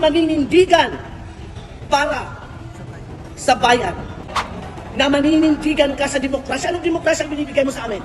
maninindigan para sa bayan. Na maninindigan ka sa demokrasya. Anong demokrasya ang binibigay mo sa amin?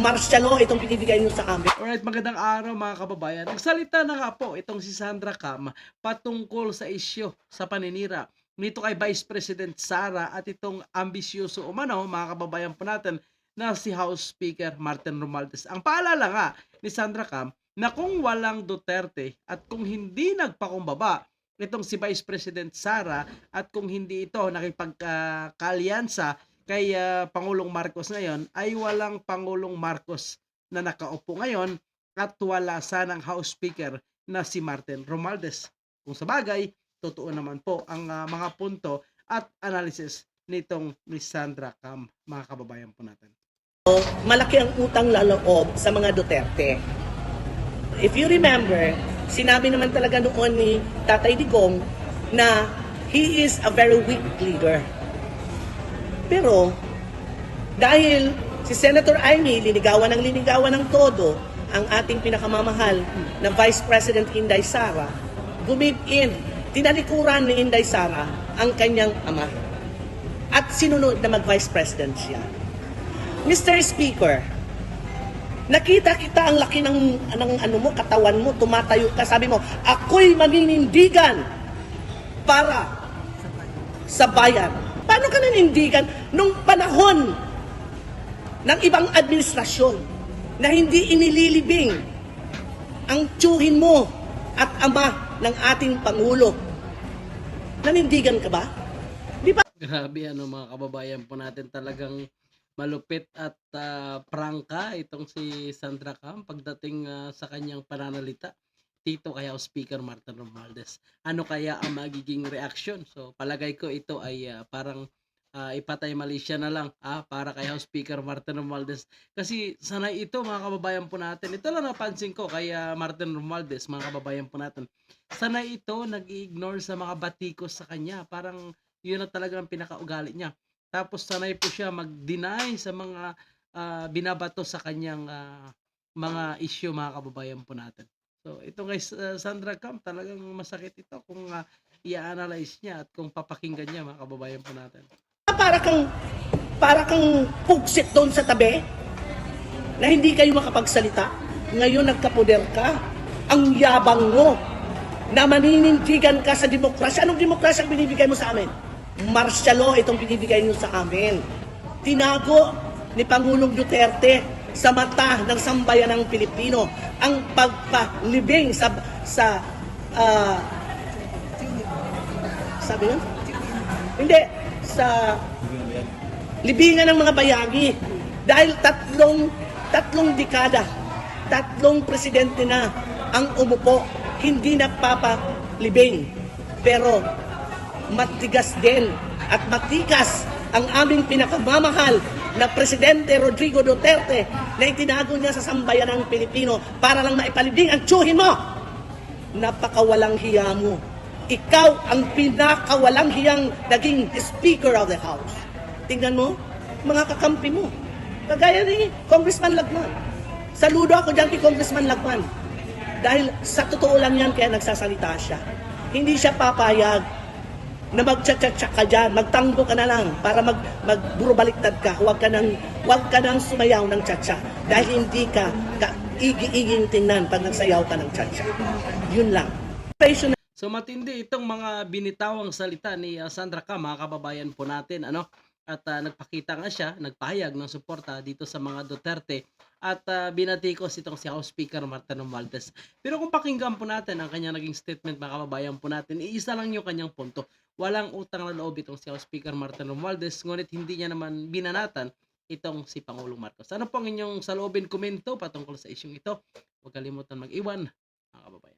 Martial law itong binibigay mo sa amin. Alright, magandang araw mga kababayan. Nagsalita na nga po itong si Sandra Cam patungkol sa isyo sa paninira nito kay Vice President Sara at itong ambisyoso umano mga kababayan po natin na si House Speaker Martin Romualdez. Ang paalala nga ni Sandra Cam na kung walang Duterte at kung hindi nagpakumbaba itong si Vice President Sara at kung hindi ito nakipagkalyansa kay ah, Pangulong Marcos ngayon ay walang Pangulong Marcos na nakaupo ngayon at wala sanang House Speaker na si Martin Romualdez. Kung sa bagay, totoo naman po ang ah, mga punto at analysis nitong ni Sandra Cam, mga kababayan po natin. malaki ang utang laloob sa mga Duterte. If you remember, sinabi naman talaga noon ni Tatay Digong na he is a very weak leader. Pero, dahil si Senator Amy linigawan ng linigawan ng todo ang ating pinakamamahal na Vice President Inday Sara, gumib in, tinalikuran ni Inday Sara ang kanyang ama. At sinunod na mag-Vice President siya. Mr. Speaker, nakita kita ang laki ng, ng ano mo, katawan mo, tumatayo ka, sabi mo, ako'y maninindigan para sa bayan. Paano ka nanindigan nung panahon ng ibang administrasyon na hindi inililibing ang tsuhin mo at ama ng ating Pangulo? Nanindigan ka ba? Di ba? Grabe ano mga kababayan po natin talagang malupit at ah, prangka itong si Sandra Cam pagdating ah, sa kanyang pananalita dito kay House Speaker Martin Romualdez. Ano kaya ang magiging reaction? So palagay ko ito ay ah, parang ah, ipatay Malaysia na lang ah, para kay House Speaker Martin Romualdez. Kasi sanay ito mga kababayan po natin. Ito lang napansin ko kay Martin Romualdez mga kababayan po natin. Sanay ito nag-ignore sa mga batikos sa kanya. Parang yun na talaga ang pinakaugali niya. Tapos sanay po siya mag-deny sa mga ah, binabato sa kanyang ah, mga issue mga kababayan po natin. So ito kay uh, Sandra Camp talagang masakit ito kung ah, i-analyze niya at kung papakinggan niya mga kababayan po natin. Para kang para kang pugsit doon sa tabi na hindi kayo makapagsalita. Ngayon nagkapoder ka. Ang yabang mo na maninindigan ka sa demokrasya. Anong demokrasya ang binibigay mo sa amin? Martial law itong binibigay niyo sa amin. Tinago ni Pangulong Duterte sa mata ng sambayan ng Pilipino ang pagpalibing sa sa ah, sabi nun? Hindi. Sa libingan ng mga bayagi. Dahil tatlong, tatlong dekada, tatlong presidente na ang umupo, hindi napapalibing. Pero matigas din at matikas ang aming pinakamamahal na Presidente Rodrigo Duterte na itinago niya sa sambayan ng Pilipino para lang maipalibing ang tsuhin mo. Napakawalang hiya mo. Ikaw ang pinakawalang hiyang naging Speaker of the House. Tingnan mo, mga kakampi mo. Kagaya ni Congressman Lagman. Saludo ako dyan kay Congressman Lagman. Dahil sa totoo lang yan, kaya nagsasalita siya. Hindi siya papayag na magtsatsa ka dyan, magtanggo ka na lang para mag, magburubaliktad ka. Huwag ka nang, huwag ka nang sumayaw ng tsatsa dahil hindi ka, ka igi-iging tingnan pag nagsayaw ka ng tsatsa. Yun lang. So matindi itong mga binitawang salita ni uh, Sandra Cam, mga kababayan po natin, ano? At uh, nagpakita nga siya, nagpahayag ng suporta dito sa mga Duterte at uh, binatikos itong si House Speaker Martin Romualdez. Pero kung pakinggan po natin ang kanyang naging statement mga kababayan po natin, iisa lang yung kanyang punto. Walang utang na loob itong si House Speaker Martin Romualdez, ngunit hindi niya naman binanatan itong si Pangulong Marcos. Ano pong inyong saloobin komento patungkol sa isyong ito? Huwag kalimutan mag-iwan, mga kababayan.